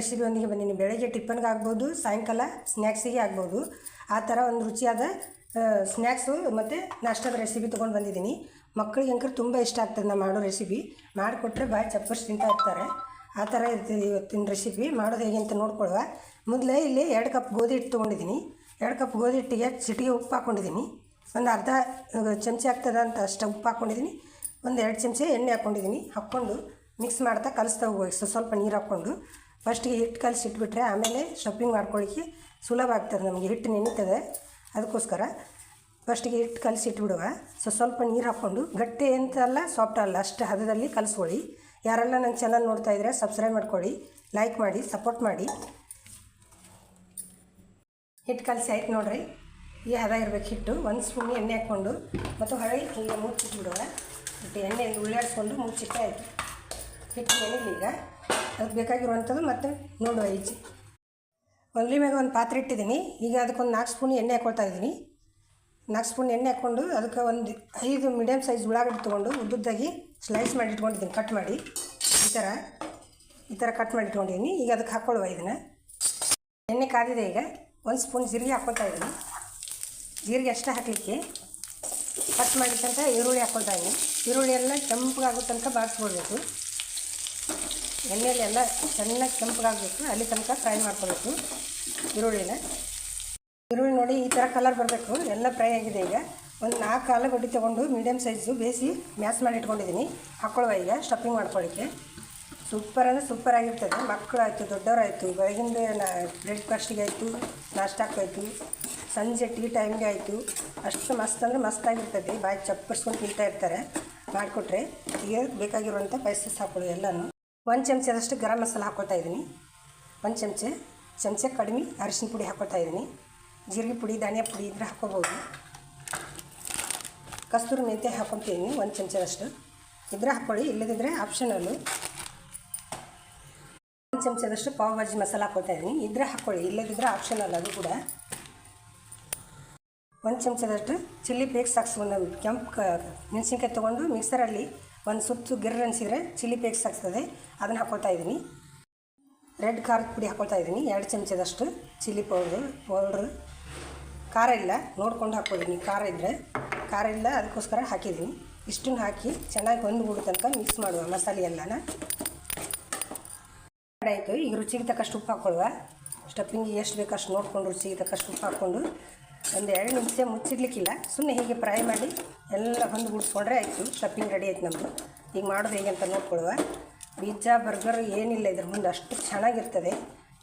ರೆಸಿಪಿಯೊಂದಿಗೆ ಬಂದೀನಿ ಬೆಳಗ್ಗೆ ಟಿಫನ್ಗೆ ಆಗ್ಬೋದು, ಸಾಯಂಕಾಲ ಸ್ನ್ಯಾಕ್ಸಿಗೆ ಆಗ್ಬೋದು. ಆ ಥರ ಒಂದು ರುಚಿಯಾದ ಸ್ನ್ಯಾಕ್ಸು ಮತ್ತು ನಾಷ್ಟದ ರೆಸಿಪಿ ತೊಗೊಂಡು ಬಂದಿದ್ದೀನಿ. ಮಕ್ಕಳಿಗೆ ಅಂಕರ್ ತುಂಬ ಇಷ್ಟ ಆಗ್ತದೆ ನಾನು ಮಾಡೋ ರೆಸಿಪಿ. ಮಾಡಿಕೊಟ್ರೆ ಬಾಯಿ ಚಪ್ಪರ್ಸ್ ತಿಂತಾ ಇರ್ತಾರೆ. ಆ ಥರ ಇರ್ತದೆ ಇವತ್ತಿನ ರೆಸಿಪಿ. ಮಾಡೋದು ಹೇಗೆ ಅಂತ ನೋಡ್ಕೊಳ್ಳುವ. ಮೊದಲೇ ಇಲ್ಲಿ ಎರಡು ಕಪ್ ಗೋಧಿ ಹಿಟ್ಟು ತೊಗೊಂಡಿದ್ದೀನಿ. ಎರಡು ಕಪ್ ಗೋಧಿ ಹಿಟ್ಟಿಗೆ ಚಿಟಿಗೆ ಉಪ್ಪು ಹಾಕ್ಕೊಂಡಿದ್ದೀನಿ ಒಂದು ಅರ್ಧ ಚಮಚೆ ಆಗ್ತದೆ ಅಂತ ಅಷ್ಟು ಉಪ್ಪು ಹಾಕ್ಕೊಂಡಿದ್ದೀನಿ ಒಂದು ಎರಡು ಚಮಚೆ ಎಣ್ಣೆ ಹಾಕ್ಕೊಂಡಿದ್ದೀನಿ ಹಾಕ್ಕೊಂಡು ಮಿಕ್ಸ್ ಮಾಡ್ತಾ ಕಲಿಸ್ತಾ ಸೊ ಸ್ವಲ್ಪ ನೀರು ಹಾಕ್ಕೊಂಡು. ಫಸ್ಟಿಗೆ ಹಿಟ್ಟು ಕಲಸಿ ಇಟ್ಬಿಟ್ರೆ ಆಮೇಲೆ ಸ್ಟಫಿಂಗ್ ಮಾಡ್ಕೊಳ್ಳಿಕ್ಕೆ ಸುಲಭ ಆಗ್ತದೆ ನಮಗೆ, ಹಿಟ್ಟು ನೆನೀತದೆ. ಅದಕ್ಕೋಸ್ಕರ ಫಸ್ಟಿಗೆ ಹಿಟ್ಟು ಕಲಸಿ ಇಟ್ಬಿಡುವ ಸೊ, ಸ್ವಲ್ಪ ನೀರು ಹಾಕ್ಕೊಂಡು, ಗಟ್ಟಿ ಎಂತಲ್ಲ ಸಾಫ್ಟ್ ಅಲ್ಲ, ಅಷ್ಟು ಹದದಲ್ಲಿ ಕಲಿಸ್ಕೊಳ್ಳಿ. ಯಾರೆಲ್ಲ ನನ್ನ ಚಾನಲ್ ನೋಡ್ತಾ ಇದ್ದರೆ ಸಬ್ಸ್ಕ್ರೈಬ್ ಮಾಡ್ಕೊಳ್ಳಿ ಲೈಕ್ ಮಾಡಿ ಸಪೋರ್ಟ್ ಮಾಡಿ. ಹಿಟ್ಟು ಕಲಸಿ ಆಯ್ತು ನೋಡ್ರಿ. ಈ ಹದ ಇರ್ಬೇಕು ಹಿಟ್ಟು. ಒಂದು ಸ್ಪೂನ್ ಎಣ್ಣೆ ಹಾಕ್ಕೊಂಡು, ಮತ್ತು ಹೊಳೆ ಈಗ ಮುಚ್ಚಿಟ್ಬಿಡುವ ಮತ್ತು ಎಣ್ಣೆ ಉಳ್ಳಾಡಿಸ್ಕೊಂಡು ಮುಚ್ಚಿಟ್ಟೆ ಆಯಿತು. ಹಿಟ್ಟು ನೆನಿಲಿ ಈಗ. ಅದಕ್ಕೆ ಬೇಕಾಗಿರುವಂಥದ್ದು ಮತ್ತು ನೋಡುವ ಈಚೆ. ಒಲಿ ಮ್ಯಾಗ ಒಂದು ಪಾತ್ರೆ ಇಟ್ಟಿದ್ದೀನಿ. ಈಗ ಅದಕ್ಕೊಂದು ನಾಲ್ಕು ಸ್ಪೂನ್ ಎಣ್ಣೆ ಹಾಕ್ಕೊಳ್ತಾ ಇದ್ದೀನಿ. ನಾಲ್ಕು ಸ್ಪೂನ್ ಎಣ್ಣೆ ಹಾಕ್ಕೊಂಡು ಅದಕ್ಕೆ ಒಂದು ಐದು ಮೀಡಿಯಮ್ ಸೈಜ್ ಉಳ್ಳಾಗಡ್ಡಿ ತೊಗೊಂಡು ಉದ್ದುದ್ದಾಗಿ ಸ್ಲೈಸ್ ಮಾಡಿ ಇಟ್ಕೊಂಡಿದ್ದೀನಿ ಕಟ್ ಮಾಡಿ. ಈ ಥರ ಈ ಥರ ಕಟ್ ಮಾಡಿ ಇಟ್ಕೊಂಡಿದ್ದೀನಿ. ಈಗ ಅದಕ್ಕೆ ಹಾಕ್ಕೊಳ್ಳುವ ಇದನ್ನು. ಎಣ್ಣೆ ಕಾದಿದೆ ಈಗ. ಒಂದು ಸ್ಪೂನ್ ಜೀರಿಗೆ ಹಾಕ್ಕೊಳ್ತಾ ಇದ್ದೀನಿ. ಜೀರಿಗೆ ಅಷ್ಟೇ ಹಾಕಲಿಕ್ಕೆ. ಕಟ್ ಮಾಡಿದಂತ ಈರುಳ್ಳಿ ಹಾಕ್ಕೊಳ್ತಾ ಇದ್ದೀನಿ. ಈರುಳ್ಳಿ ಎಲ್ಲ ಕೆಂಪಗಾಗೋ ತನಕ ಬಾಡಿಸ್ಕೊಳ್ಬೇಕು ಎಣ್ಣೆಯಲ್ಲಿ ಎಲ್ಲ ಚೆನ್ನಾಗಿ ಕೆಂಪಗಾಗಬೇಕು. ಅಲ್ಲಿ ತನಕ ಫ್ರೈ ಮಾಡ್ಕೊಬೇಕು. ಈರುಳ್ಳಿನ. ಈರುಳ್ಳಿ ನೋಡಿ ಈ ಥರ ಕಲರ್ ಬರಬೇಕು. ಎಲ್ಲ ಫ್ರೈ ಆಗಿದೆ ಈಗ. ಒಂದು ನಾಲ್ಕು ಆಲೂಗಡ್ಡೆ ತೊಗೊಂಡು ಮೀಡಿಯಮ್ ಸೈಜು ಬೇಯಿಸಿ ಮ್ಯಾಸ್ ಮಾಡಿ ಇಟ್ಕೊಂಡಿದ್ದೀನಿ. ಹಾಕ್ಕೊಳ್ಳುವ ಈಗ ಸ್ಟಫಿಂಗ್ ಮಾಡ್ಕೊಳ್ಳಿಕ್ಕೆ ಸೂಪರ್ ಅಂದರೆ ಸೂಪರ್ ಆಗಿರ್ತದೆ. ಮಕ್ಕಳಾಯಿತು, ದೊಡ್ಡವರಾಯಿತು, ಬೆಳಗಿಂದ ನಾ ಬ್ರೇಕ್ಫಾಸ್ಟಿಗೆ ಆಯಿತು ನಾಷ್ಟಕ್ಕಾಯಿತು ಸಂಜೆ ಟೀ ಟೈಮ್ಗೆ ಆಯಿತು. ಅಷ್ಟು ಮಸ್ತ್ ಅಂದರೆ ಮಸ್ತಾಗಿರ್ತದೆ ಬಾಯಿ ಚಪ್ಪರ್ಸ್ಕೊಂಡು ತಿಂತಾ ಇರ್ತಾರೆ. ಮಾಡಿಕೊಟ್ರೆ ಈಗ ಬೇಕಾಗಿರುವಂಥ ಪೈಸಸ್ ಹಾಕೊಳ್ಳಿ ಎಲ್ಲನೂ. ಒಂದು ಚಮಚದಷ್ಟು ಗರಂ ಮಸಾಲ ಹಾಕ್ಕೊತಾ ಇದ್ದೀನಿ. ಒಂದು ಚಮಚ ಚಮಚ ಕಡಿಮೆ ಅರಿಶಿನ ಪುಡಿ ಹಾಕ್ಕೊತಾ ಇದ್ದೀನಿ. ಜೀರಿಗೆ ಪುಡಿ, ಧನಿಯಾ ಪುಡಿ ಇದ್ರೆ ಹಾಕ್ಕೋಬೋದು. ಕಸ್ತೂರಿ ಮೆಂತ್ಯ ಹಾಕ್ಕೊತೀನಿ ಒಂದು ಚಮಚದಷ್ಟು ಇದ್ರೆ ಹಾಕ್ಕೊಳ್ಳಿ ಇಲ್ಲದಿದ್ದರೆ ಆಪ್ಷನಲ್ಲು ಒಂದು ಚಮಚದಷ್ಟು ಪಾವ್ ಭಾಜಿ ಮಸಾಲ ಹಾಕ್ಕೊಳ್ತಾ ಇದ್ದೀನಿ. ಇದ್ರೆ ಹಾಕ್ಕೊಳ್ಳಿ ಇಲ್ಲದಿದ್ದರೆ ಆಪ್ಷನಲ್ ಅದು ಕೂಡ. ಒಂದು ಚಮಚದಷ್ಟು ಚಿಲ್ಲಿ ಫ್ಲೇಕ್ಸ್ ಹಾಕ್ಸ್ಕೊಂಡು ಕೆಂಪು ಮೆಣಸಿನ್ಕಾಯಿ ತೊಗೊಂಡು ಮಿಕ್ಸರಲ್ಲಿ ಒಂದು ಸುತ್ತು ಗಿರ್ರ ಅನಿಸಿದರೆ ಚಿಲ್ಲಿ ಪೇಕ್ಸ್ ಆಗ್ತದೆ. ಅದನ್ನು ಹಾಕ್ಕೊಳ್ತಾ ಇದ್ದೀನಿ. ರೆಡ್ ಖಾರದ ಪುಡಿ ಹಾಕ್ಕೊಳ್ತಾ ಇದ್ದೀನಿ. ಎರಡು ಚಮಚದಷ್ಟು ಚಿಲ್ಲಿ ಪೌಡ್ರು ಪೌಡ್ರ್ ಖಾರ ಇಲ್ಲ. ನೋಡ್ಕೊಂಡು ಹಾಕ್ಕೊಳ್ತೀನಿ ಖಾರ ಇದ್ದರೆ ಖಾರ ಇಲ್ಲ, ಅದಕ್ಕೋಸ್ಕರ ಹಾಕಿದ್ದೀನಿ. ಇಷ್ಟನ್ನು ಹಾಕಿ ಚೆನ್ನಾಗಿ ಹೊಂದ್ಬಿಡೋ ತನಕ ಮಿಕ್ಸ್ ಮಾಡುವ ಮಸಾಲೆ ಎಲ್ಲನ. ಆಯಿತು. ಈಗ ರುಚಿಗೆ ತಕ್ಕಷ್ಟು ಉಪ್ಪು ಹಾಕ್ಕೊಳ್ಳುವ. ಸ್ಟಫಿಂಗಿಗೆ ಎಷ್ಟು ಬೇಕು ಅಷ್ಟು ನೋಡ್ಕೊಂಡು ರುಚಿಗೆ ತಕ್ಕಷ್ಟು ಉಪ್ಪು ಹಾಕ್ಕೊಂಡು ಒಂದು ಎರಡು ನಿಮಿಷ ಮುಚ್ಚಿಡ್ಲಿಕ್ಕಿಲ್ಲ. ಸುಮ್ಮನೆ ಹೀಗೆ ಫ್ರೈ ಮಾಡಿ ಎಲ್ಲ ಹೊಂದು ಗುಡಿಸ್ಕೊಂಡ್ರೆ ಆಯಿತು. ಸ್ಟಫಿಂಗ್ ರೆಡಿ ಆಯ್ತು ನಮ್ಮದು ಈಗ ಮಾಡೋದು ಹೇಗೆ ಅಂತ ನೋಡ್ಕೊಳ್ಳುವ. ಪಿಜ್ಜಾ ಬರ್ಗರ್ ಏನಿಲ್ಲ ಇದ್ರ ಮುಂದೆ. ಅಷ್ಟು ಚೆನ್ನಾಗಿರ್ತದೆ.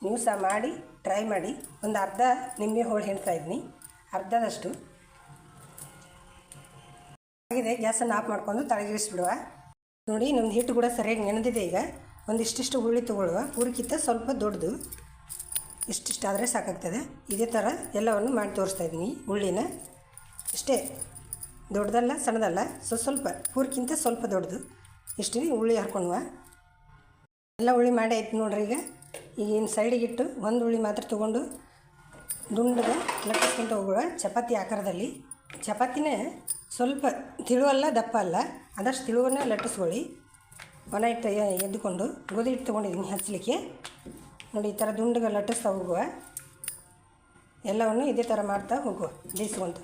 ನೀವು ಸಹ ಮಾಡಿ ಟ್ರೈ ಮಾಡಿ. ಒಂದು ಅರ್ಧ ನಿಂಬೆ ಹೋಳು ಹೇಳ್ತಾ ಇದ್ದೀನಿ. ಅರ್ಧದಷ್ಟು. ಆಗಿದೆ. ಗ್ಯಾಸನ್ನು ಆಫ್ ಮಾಡ್ಕೊಂಡು ತಳಗಿರಿಸ್ಬಿಡುವ ನೋಡಿ ನಿಮ್ಮದು ಹಿಟ್ಟು ಕೂಡ ಸರಿಯಾಗಿ ನೆನೆದಿದೆ ಈಗ. ಒಂದಿಷ್ಟಿಷ್ಟು ಹುಳಿ ತೊಗೊಳ್ಳುವ. ಹುರುಕಿತ್ತ ಸ್ವಲ್ಪ ದೊಡ್ಡದು. ಇಷ್ಟಿಷ್ಟು ಆದರೆ ಸಾಕಾಗ್ತದೆ. ಇದೇ ಥರ ಎಲ್ಲವನ್ನು ಮಾಡಿ ತೋರಿಸ್ತಾ ಇದ್ದೀನಿ. ಉಳ್ಳಿನ ಇಷ್ಟೇ ದೊಡ್ಡದಲ್ಲ ಸಣ್ಣದಲ್ಲ ಸೊ, ಸ್ವಲ್ಪ ಪೂರ್ಕಿಂತ ಸ್ವಲ್ಪ ದೊಡ್ಡದು. ಇಷ್ಟು ಉಳ್ಳಿ ಹರ್ಕೊಂಡ್ವ ಎಲ್ಲ ಉಳ್ಳಿ ಮಾಡಿ ಆಯ್ತು ನೋಡ್ರಿ ಈಗ. ಈಗಿನ ಸೈಡಿಗಿಟ್ಟು ಒಂದು ಉಳ್ಳಿ ಮಾತ್ರ ತೊಗೊಂಡು ದುಂಡಗೆ ಲಟ್ಟಿಸ್ಕೊಂತ ಹೋಗುವ ಚಪಾತಿ ಆಕಾರದಲ್ಲಿ. ಚಪಾತಿನೇ ಸ್ವಲ್ಪ ತಿಳುವಲ್ಲ ದಪ್ಪ ಅಲ್ಲ. ಆದಷ್ಟು ತಿಳುವನ್ನ ಲಟ್ಟಿಸ್ಕೊಳ್ಳಿ. ಒಣ ಹಿಟ್ಟು ಎದ್ದುಕೊಂಡು ಗೋಧಿ ಹಿಟ್ಟು ತೊಗೊಂಡಿದ್ದೀನಿ ಹಚ್ಚಲಿಕ್ಕೆ ನೋಡಿ, ಈ ಥರ ದುಂಡಗೆ ಲಟ್ಟಿಸ್ತಾ ಹೋಗುವ. ಎಲ್ಲವನ್ನು ಇದೇ ಥರ ಮಾಡ್ತಾ ಹೋಗುವ ಬೇಯಿಸ್ಕೊಂತ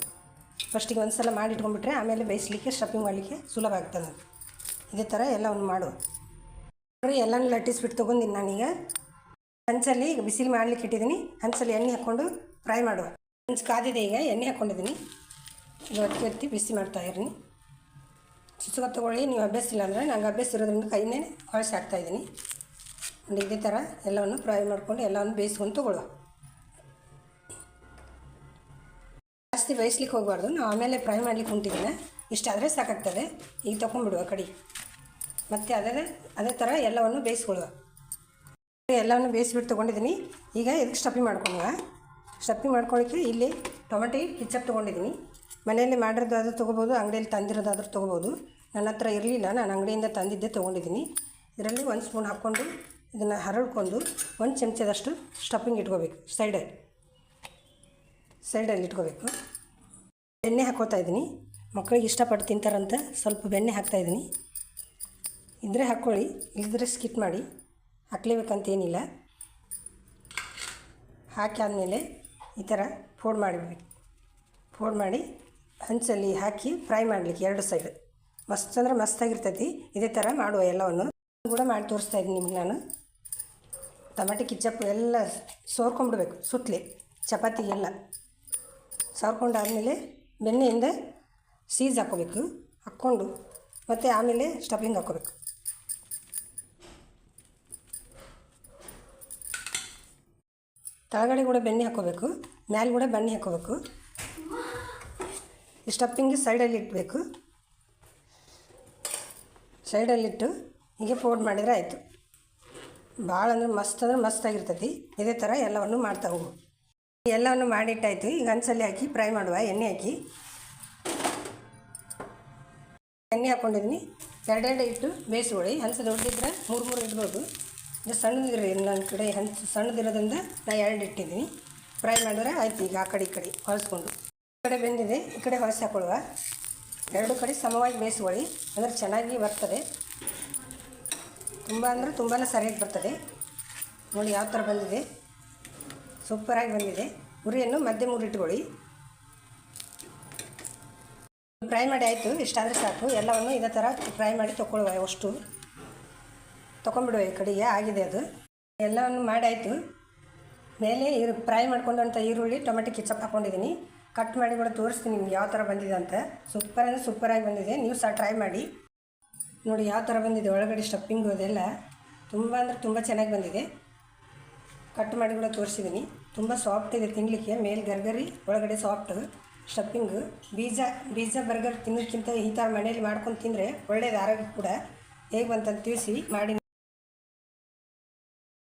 ಫಸ್ಟಿಗೆ ಒಂದು ಸಲ ಮಾಡಿ ಇಟ್ಕೊಂಡ್ಬಿಟ್ರೆ ಆಮೇಲೆ ಬೇಯಿಸ್ಲಿಕ್ಕೆ ಸ್ಟಫಿಂಗ್ ಮಾಡಲಿಕ್ಕೆ ಸುಲಭ ಆಗ್ತದೆ ಇದೇ ಥರ ಎಲ್ಲವನ್ನು ಮಾಡುವ. ನೋಡಿ, ಎಲ್ಲನೂ ಲಟ್ಟಿಸ್ಬಿಟ್ಟು ತೊಗೊಂಡಿನಿ ನಾನೀಗ. ಹಂಚಲ್ಲಿ ಈಗ ಬಿಸಿಲು ಮಾಡ್ಲಿಕ್ಕೆ ಇಟ್ಟಿದ್ದೀನಿ ಹಂಚಲ್ಲಿ ಎಣ್ಣೆ ಹಾಕ್ಕೊಂಡು ಫ್ರೈ ಮಾಡುವ. ಹಂಚು ಕಾದಿದೆ ಈಗ, ಎಣ್ಣೆ ಹಾಕ್ಕೊಂಡಿದ್ದೀನಿ ಈಗ ಒತ್ತಿ ಒತ್ತಿ ಬಿಸಿ ಮಾಡ್ತಾ ಇದ್ದೀನಿ ಸುಸುಗ ತೊಗೊಳ್ಳಿ, ನೀವು ಅಭ್ಯಾಸ ಇಲ್ಲ ಅಂದರೆ ನಂಗೆ ಅಭ್ಯಾಸ ಇರೋದ್ರಿಂದ ಕೈನೇ ಹೊಳಸಿ ಹಾಕ್ತಾಯಿದ್ದೀನಿ ನೋಡಿ ಇದೇ ಥರ ಎಲ್ಲವನ್ನು ಫ್ರೈ ಮಾಡ್ಕೊಂಡು ಎಲ್ಲವನ್ನು ಬೇಯಿಸ್ಕೊಂಡು ತೊಗೊಳ್ಳುವ. ಜಾಸ್ತಿ ಬೇಯಿಸ್ಲಿಕ್ಕೆ ಹೋಗಬಾರ್ದು. ನಾವು ಆಮೇಲೆ ಫ್ರೈ ಮಾಡ್ಲಿಕ್ಕೆ ಹೊಂಟಿದ್ದೀನಿ. ಇಷ್ಟಾದರೆ ಸಾಕಾಗ್ತದೆ. ಈಗ ತೊಗೊಂಡ್ಬಿಡುವ ಕಡಿ. ಮತ್ತು ಅದೇ ಅದೇ ಥರ ಎಲ್ಲವನ್ನು ಬೇಯಿಸ್ಕೊಳ್ಳುವ. ಎಲ್ಲವನ್ನು ಬೇಯಿಸ್ಬಿಟ್ಟು ತೊಗೊಂಡಿದ್ದೀನಿ. ಈಗ ಇದಕ್ಕೆ ಸ್ಟಫಿಂಗ್ ಮಾಡ್ಕೊಳ್ಳುವ. ಸ್ಟಫಿಂಗ್ ಮಾಡ್ಕೊಳ್ಳಿಕ್ಕೆ ಇಲ್ಲಿ ಟೊಮೆಟೊ ಹಿಚ್ಚಪ್ ತೊಗೊಂಡಿದ್ದೀನಿ. ಮನೆಯಲ್ಲಿ ಮಾಡಿರೋದಾದ್ರೂ ತೊಗೋಬೋದು, ಅಂಗಡಿಯಲ್ಲಿ ತಂದಿರೋದಾದ್ರೂ ತೊಗೋಬೋದು. ನನ್ನ ಹತ್ರ ಇರಲಿಲ್ಲ. ನಾನು ಅಂಗಡಿಯಿಂದ ತಂದಿದ್ದೆ ತೊಗೊಂಡಿದ್ದೀನಿ. ಇದರಲ್ಲಿ ಒಂದು ಸ್ಪೂನ್ ಹಾಕ್ಕೊಂಡು ಇದನ್ನು ಹರಡ್ಕೊಂಡು ಒಂದು ಚಮಚದಷ್ಟು ಸ್ಟಫಿಂಗ್ ಇಟ್ಕೋಬೇಕು ಸೈಡಲ್ಲಿ ಸೈಡಲ್ಲಿ ಇಟ್ಕೋಬೇಕು. ಬೆಣ್ಣೆ ಹಾಕೋತಾ ಇದ್ದೀನಿ. ಮಕ್ಕಳಿಗೆ ಇಷ್ಟಪಟ್ಟು ತಿಂತಾರಂತ ಸ್ವಲ್ಪ ಬೆಣ್ಣೆ ಹಾಕ್ತಾಯಿದ್ದೀನಿ ಇದ್ರೆ ಹಾಕ್ಕೊಳ್ಳಿ ಇಲ್ಲದ್ರೆ ಸ್ಕಿಪ್ ಮಾಡಿ. ಹಾಕ್ಲೇಬೇಕಂತೇನಿಲ್ಲ ಹಾಕಿ ಆದಮೇಲೆ ಈ ಥರ ಫೋಲ್ಡ್ ಮಾಡಿಬಿಡ್ಬೇಕು ಫೋಲ್ಡ್ ಮಾಡಿ ಹಂಚಲ್ಲಿ ಹಾಕಿ ಫ್ರೈ ಮಾಡಲಿಕ್ಕೆ ಎರಡು ಸೈಡ್ ಮಸ್ತ್ ಅಂದ್ರೆ ಮಸ್ತಾಗಿರ್ತೈತಿ ಇದೇ ಥರ ಮಾಡುವ ಎಲ್ಲವನ್ನು. ಕೂಡ ಮಾಡಿ ತೋರಿಸ್ತಾ ಇದ್ದೀನಿ ನಿಮ್ಗೆ ನಾನು. ಟಮಾಟಿ ಕಿಚ್ಚಪ್ಪು ಎಲ್ಲ ಸೋರ್ಕೊಂಡ್ಬಿಡ್ಬೇಕು ಸುತ್ತಲಿ ಚಪಾತಿಗೆಲ್ಲ ಸೋರ್ಕೊಂಡಾದಮೇಲೆ ಬೆಣ್ಣೆಯಿಂದ ಸೀಸ್ ಹಾಕ್ಕೋಬೇಕು, ಹಾಕ್ಕೊಂಡು ಮತ್ತು ಆಮೇಲೆ ಸ್ಟಫಿಂಗ್ ಹಾಕ್ಕೋಬೇಕು. ತಳಗಡೆ ಕೂಡ ಬೆಣ್ಣೆ ಹಾಕ್ಕೋಬೇಕು, ಮ್ಯಾಲೆ ಕೂಡ ಬೆಣ್ಣೆ ಹಾಕ್ಕೋಬೇಕು. ಸ್ಟಫಿಂಗ್ ಸೈಡಲ್ಲಿ ಇಡಬೇಕು ಸೈಡಲ್ಲಿಟ್ಟು ಹೀಗೆ ಫೋಲ್ಡ್ ಮಾಡಿದರೆ ಆಯಿತು. ಭಾಳ ಅಂದ್ರೆ ಮಸ್ತ್ ಅಂದ್ರೆ ಮಸ್ತ್ ಆಗಿರ್ತೈತಿ. ಇದೇ ಥರ ಎಲ್ಲವನ್ನು ಮಾಡ್ತಾ ಹೋಗು. ಎಲ್ಲವನ್ನು ಮಾಡಿಟ್ಟಾಯ್ತು ಈಗ ಒಂದ್ಸಲಿ ಹಾಕಿ, ಫ್ರೈ ಮಾಡುವ. ಎಣ್ಣೆ ಹಾಕಿ. ಎಣ್ಣೆ ಹಾಕ್ಕೊಂಡಿದ್ದೀನಿ ಎರಡೆರಡು ಇಟ್ಟು ಬೇಯಿಸ್ಕೊಳ್ಳಿ. ಹಂಚು ದೊಡ್ಡಿದ್ರೆ ಮೂರು ಮೂರು ಇಡ್ಬೋದು ಇದು ಸಣ್ಣದಿರಿ ನನ್ನ ಕಡೆ ಹಂಚು ಸಣ್ಣದಿರೋದ್ರಿಂದ ನಾ ಎರಡು ಇಟ್ಟಿದ್ದೀನಿ. ಫ್ರೈ ಮಾಡಿದ್ರೆ ಆಯ್ತು ಈಗ ಆ ಕಡೆ ಈ ಕಡೆ ಹೊಲಿಸ್ಕೊಂಡು. ಈ ಕಡೆ ಬೆಂದಿದೆ. ಈ ಕಡೆ ಹೊಲಸಿ ಹಾಕೊಳ್ಳುವ. ಎರಡು ಕಡೆ ಸಮವಾಗಿ ಬೇಯಿಸ್ಕೊಳ್ಳಿ. ಅಂದರೆ ಚೆನ್ನಾಗಿ ಬರ್ತದೆ ತುಂಬ ಅಂದರೆ ತುಂಬಾ ಸರಿಯಾಗಿ ಬರ್ತದೆ. ನೋಡಿ ಯಾವ ಥರ ಬಂದಿದೆ. ಸೂಪರಾಗಿ ಬಂದಿದೆ. ಉರಿಯನ್ನು ಮಧ್ಯಮ ಉರಿ ಇಟ್ಕೊಳ್ಳಿ ಫ್ರೈ ಮಾಡಿ ಆಯಿತು. ಇಷ್ಟಾದರೆ ಸಾಕು. ಎಲ್ಲವನ್ನು ಇದೇ ಥರ ಫ್ರೈ ಮಾಡಿ ತೊಗೊಳ್ಳುವ ಅಷ್ಟು. ತೊಗೊಂಬಿಡುವ ಈ ಕಡೆಗೆ. ಆಗಿದೆ ಅದು. ಎಲ್ಲವನ್ನು ಮಾಡಾಯಿತು ಮೇಲೆ ಇರು ಫ್ರೈ ಮಾಡ್ಕೊಂಡಂಥ ಈರುಳ್ಳಿ, ಟೊಮೆಟೊ ಕಿಚಪ್ ಹಾಕ್ಕೊಂಡಿದ್ದೀನಿ ಕಟ್ ಮಾಡಿ ಕೂಡ ತೋರಿಸ್ತೀನಿ ನಿಮ್ಗೆ ಯಾವ ಥರ ಬಂದಿದೆ ಅಂತ. ಸೂಪರ್ ಅಂದರೆ ಸೂಪರಾಗಿ ಬಂದಿದೆ. ನೀವು ಸಹ ಟ್ರೈ ಮಾಡಿ. ನೋಡಿ ಯಾವ ಥರ ಬಂದಿದೆ, ಒಳಗಡೆ ಸ್ಟಪ್ಪಿಂಗು ಅದೆಲ್ಲ ತುಂಬ ಅಂದರೆ ತುಂಬ ಚೆನ್ನಾಗಿ ಬಂದಿದೆ. ಕಟ್ ಮಾಡಿ ಕೂಡ ತೋರಿಸಿದ್ದೀನಿ ತುಂಬ ಸಾಫ್ಟ್ ಇದೆ ತಿನ್ನಲಿಕ್ಕೆ ಮೇಲೆ ಗರ್ಗರಿ, ಒಳಗಡೆ ಸಾಫ್ಟ್ ಸ್ಟಪ್ಪಿಂಗು ಬೀಜ ಬೀಜ ಬರ್ಗರ್ ತಿನ್ನೋದಕ್ಕಿಂತ ಈ ಥರ ಮನೇಲಿ ಮಾಡ್ಕೊಂಡು ತಿಂದರೆ ಒಳ್ಳೇದು ಆರೋಗ್ಯ ಕೂಡ ಹೇಗೆ ಬಂತಂತ ತಿಳಿಸಿ ಮಾಡಿ